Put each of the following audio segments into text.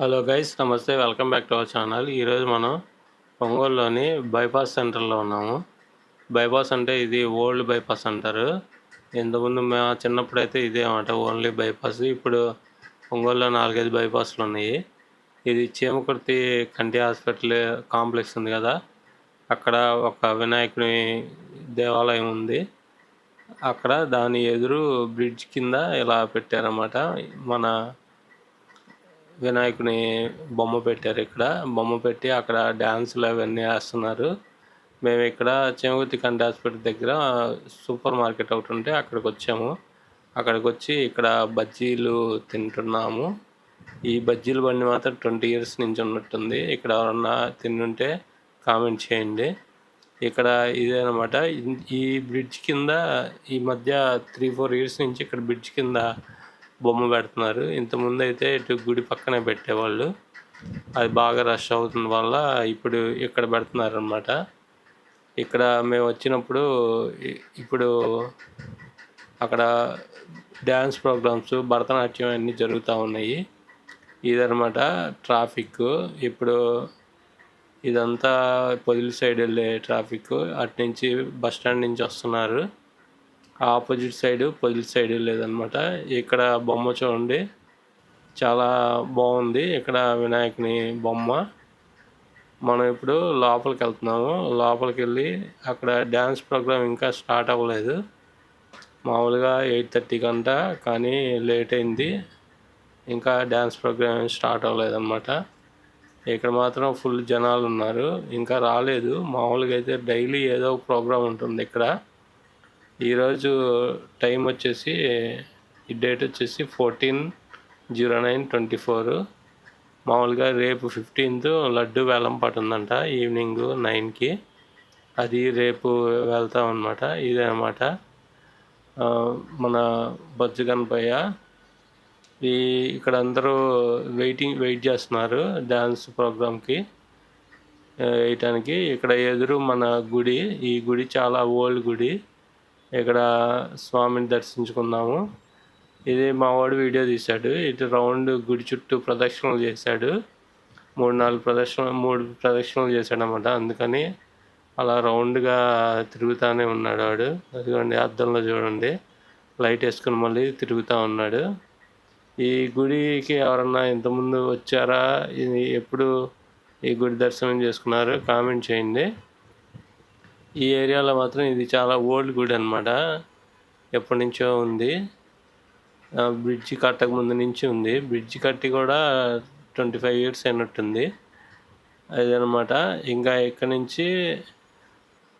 Hello guys నమస్తే welcome back to our channel. ఈరోజు మనం ఒంగోలులోని బైపాస్ సెంటర్లో ఉన్నాము. బైపాస్ అంటే ఇది ఓల్డ్ బైపాస్ అంటారు. ఇంతకుముందు మా చిన్నప్పుడు అయితే ఇదే అన్నమాట ఓన్లీ బైపాస్. ఇప్పుడు ఒంగోలులో నాలుగైదు బైపాస్లు ఉన్నాయి. ఇది చీమకుర్తి కంటి హాస్పిటల్ కాంప్లెక్స్ ఉంది కదా. అక్కడ ఒక వినాయకుని దేవాలయం ఉంది. అక్కడ దాని ఎదురు బ్రిడ్జ్ కింద ఇలా పెట్టారన్నమాట. మన వినాయకుని బొమ్మ పెట్టారు ఇక్కడ. బొమ్మ పెట్టి అక్కడ డ్యాన్సులు అవన్నీ వేస్తున్నారు. మేము ఇక్కడ చేమగుర్తి కంటి హాస్పిటల్ దగ్గర సూపర్ మార్కెట్ ఒకటి ఉంటే అక్కడికి వచ్చాము. అక్కడికి వచ్చి ఇక్కడ బజ్జీలు తింటున్నాము. ఈ బజ్జీలు బండి మాత్రం ట్వంటీ ఇయర్స్ నుంచి ఉన్నట్టుంది. ఇక్కడ ఎవరన్నా తిన్నుంటే కామెంట్ చేయండి. ఇక్కడ ఇదేనమాట ఈ బ్రిడ్జ్ కింద ఈ మధ్య త్రీ ఫోర్ ఇయర్స్ నుంచి ఇక్కడ బ్రిడ్జ్ కింద బొమ్మ పెడుతున్నారు. ఇంతకుముందు అయితే ఇటు గుడి పక్కనే పెట్టేవాళ్ళు. అది బాగా రష్ అవుతుంది వల్ల ఇప్పుడు ఇక్కడ పెడుతున్నారు అనమాట ఇక్కడ మేము వచ్చినప్పుడు ఇప్పుడు అక్కడ డ్యాన్స్ ప్రోగ్రామ్స్ భరతనాట్యం అన్నీ జరుగుతూ ఉన్నాయి. ఇదనమాట ట్రాఫిక్. ఇప్పుడు ఇదంతా పొదిలి సైడ్ వెళ్ళే ట్రాఫిక్. అటు నుంచి బస్ స్టాండ్ నుంచి వస్తున్నారు. ఆపోజిట్ సైడ్ పొజిట్ సైడ్ లేదనమాట ఇక్కడ బొమ్మ చూడండి. చాలా బాగుంది. ఇక్కడ వినాయకుని బొమ్మ. మనం ఇప్పుడు లోపలికి వెళ్తున్నాము. లోపలికి వెళ్ళి అక్కడ డ్యాన్స్ ప్రోగ్రామ్ ఇంకా స్టార్ట్ అవ్వలేదు. మామూలుగా ఎయిట్ థర్టీ కంట కానీ లేట్ అయింది. ఇంకా డ్యాన్స్ ప్రోగ్రామ్ స్టార్ట్ అవ్వలేదు అనమాట ఇక్కడ మాత్రం ఫుల్ జనాలు ఉన్నారు ఇంకా రాలేదు. మామూలుగా అయితే డైలీ ఏదో ఒక ప్రోగ్రామ్ ఉంటుంది ఇక్కడ. ఈరోజు టైం వచ్చేసి ఈ డేట్ వచ్చేసి fourteen zero nine twenty four. మామూలుగా రేపు ఫిఫ్టీన్త్ లడ్డు వేలం ఉందంట ఈవినింగ్ నైన్కి. అది రేపు వెళ్తాం అనమాట ఇదే అనమాట మన బొజ్జు కనపయ్య ఈ ఇక్కడ అందరూ వెయిటింగ్ వెయిట్ చేస్తున్నారు డ్యాన్స్ ప్రోగ్రామ్కి. వేయటానికి. ఇక్కడ ఎదురు మన గుడి ఈ గుడి చాలా ఓల్డ్ గుడి. ఇక్కడ స్వామిని దర్శించుకున్నాము ఇది మావాడు వీడియో తీశాడు. ఇటు రౌండ్ గుడి చుట్టూ ప్రదక్షిణలు చేశాడు. మూడు నాలుగు ప్రదక్షిణ మూడు ప్రదక్షిణలు చేశాడు అనమాట అందుకని అలా రౌండ్గా తిరుగుతూనే ఉన్నాడు వాడు. అదిగోండి అద్దంలో చూడండి. లైట్ వేసుకుని మళ్ళీ తిరుగుతూ ఉన్నాడు. ఈ గుడికి ఎవరన్నా ఇంతకుముందు వచ్చారా? ఇది ఎప్పుడు ఈ గుడి దర్శనం చేసుకున్నారు కామెంట్ చేయండి. ఈ ఏరియాలో మాత్రం ఇది చాలా ఓల్డ్ గుడి అనమాట ఎప్పటి నుంచో ఉంది. బ్రిడ్జి కట్టక ముందు నుంచి ఉంది. బ్రిడ్జి కట్టి కూడా ట్వంటీ ఫైవ్ ఇయర్స్ అయినట్టుంది. అదనమాట ఇంకా ఇక్కడ నుంచి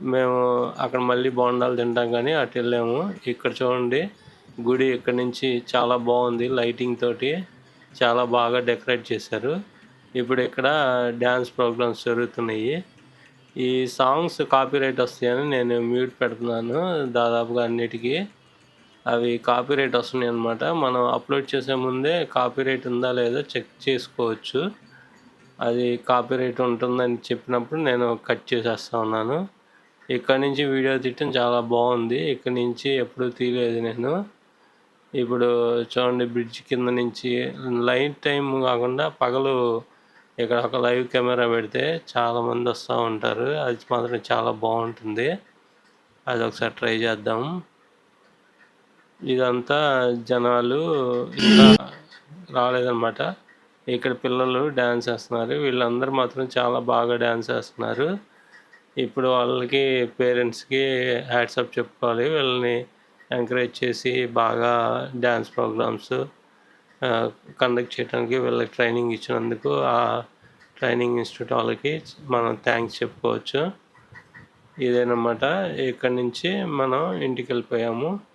మేము అక్కడ మళ్ళీ బోండాలు తింటాం కానీ అటు వెళ్ళాము. ఇక్కడ చూడండి గుడి ఇక్కడ నుంచి చాలా బాగుంది. లైటింగ్ తోటి చాలా బాగా డెకరేట్ చేశారు. ఇప్పుడు ఇక్కడ డ్యాన్స్ ప్రోగ్రామ్స్ జరుగుతున్నాయి. ఈ సాంగ్స్ కాపీరైట్ వస్తాయని నేను మ్యూట్ పెడుతున్నాను. దాదాపుగా అన్నిటికీ. అవి కాపీరైట్ వస్తున్నాయి అనమాట మనం అప్లోడ్ చేసే ముందే కాపీరైట్ ఉందా లేదా చెక్ చేసుకోవచ్చు. అది కాపీరైట్ ఉంటుందని చెప్పినప్పుడు నేను కట్ చేసేస్తా ఉన్నాను. ఇక్కడ నుంచి వీడియో తీయటం చాలా బాగుంది. ఇక్కడ నుంచి ఎప్పుడు తీయలేదు నేను. ఇప్పుడు చూడండి బ్రిడ్జ్ కింద నుంచి లైట్ టైం కాకుండా పగలు ఇక్కడ ఒక లైవ్ కెమెరా పెడితే చాలామంది వస్తూ ఉంటారు. అది మాత్రం చాలా బాగుంటుంది. అది ఒకసారి ట్రై చేద్దాం. ఇదంతా జనాలు ఇంకా రాలేదన్నమాట. ఇక్కడ పిల్లలు డ్యాన్స్ వేస్తున్నారు. వీళ్ళందరూ మాత్రం చాలా బాగా డ్యాన్స్ వేస్తున్నారు. ఇప్పుడు వాళ్ళకి పేరెంట్స్కి హ్యాట్సప్ చెప్పుకోవాలి. వీళ్ళని ఎంకరేజ్ చేసి బాగా డ్యాన్స్ ప్రోగ్రామ్స్ కండక్ట్ చేయడానికి వీళ్ళకి ట్రైనింగ్ ఇచ్చినందుకు ఆ ట్రైనింగ్ ఇన్స్టిట్యూట్ వాళ్ళకి మనం థ్యాంక్స్ చెప్పుకోవచ్చు. ఇదేనమాట. ఇక్కడి నుంచి మనం ఇంటికి వెళ్ళిపోయాము.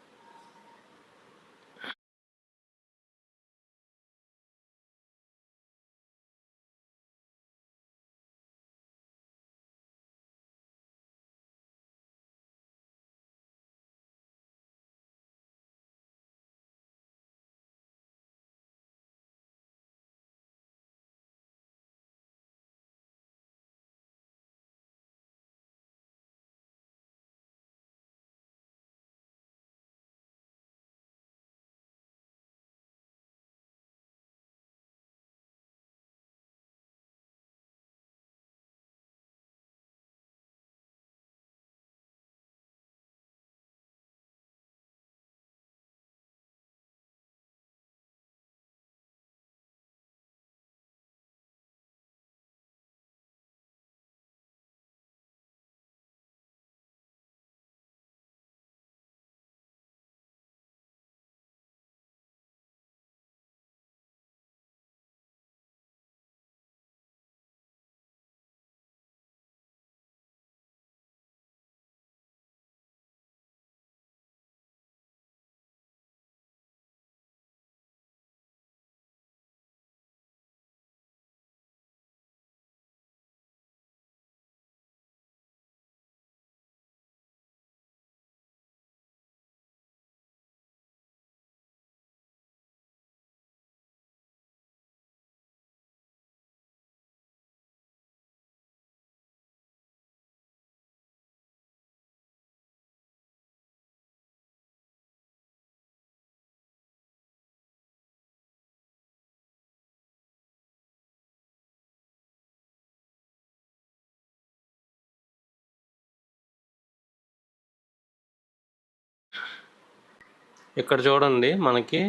ఇక్కడ చూడండి మనకి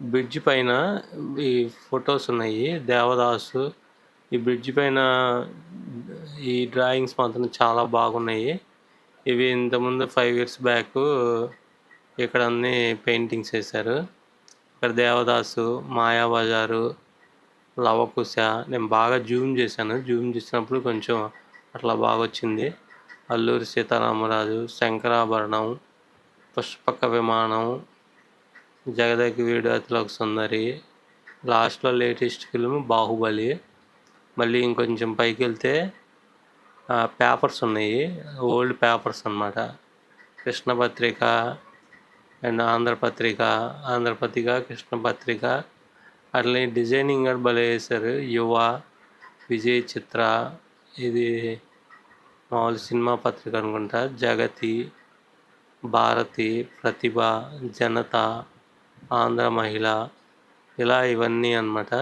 బ్రిడ్జ్ పైన ఈ ఫొటోస్ ఉన్నాయి. దేవదాసు ఈ బ్రిడ్జ్ పైన ఈ డ్రాయింగ్స్ మాత్రం చాలా బాగున్నాయి. ఇవి ఇంతకుముందు ఫైవ్ ఇయర్స్ బ్యాక్ ఇక్కడ అన్ని పెయింటింగ్స్ వేశారు. ఇక్కడ దేవదాసు మాయాబజారు లవకుశ నేను బాగా జూమ్ చేశాను. జూమ్ చేసినప్పుడు కొంచెం అట్లా బాగా వచ్చింది అల్లూరి సీతారామరాజు శంకరాభరణం పుష్పక విమానం జగదకి వీడు అతిలోక సుందరి లాస్ట్లో లేటెస్ట్ ఫిల్మ్ బాహుబలి మళ్ళీ ఇంకొంచెం పైకి వెళ్తే పేపర్స్ ఉన్నాయి ఓల్డ్ పేపర్స్ అన్నమాట. కృష్ణపత్రిక అండ్ ఆంధ్రపత్రిక ఆంధ్రపత్రిక కృష్ణపత్రిక అట్లనే డిజైనింగ్ కూడా భలే వేశారు యువ విజయ్ చిత్ర ఇది మామూలు సినిమా పత్రిక అనుకుంటా జగతి భారతి ప్రతిభ జనత ఆంధ్ర మహిళ ఇలా ఇవన్నీ అన్నమాట.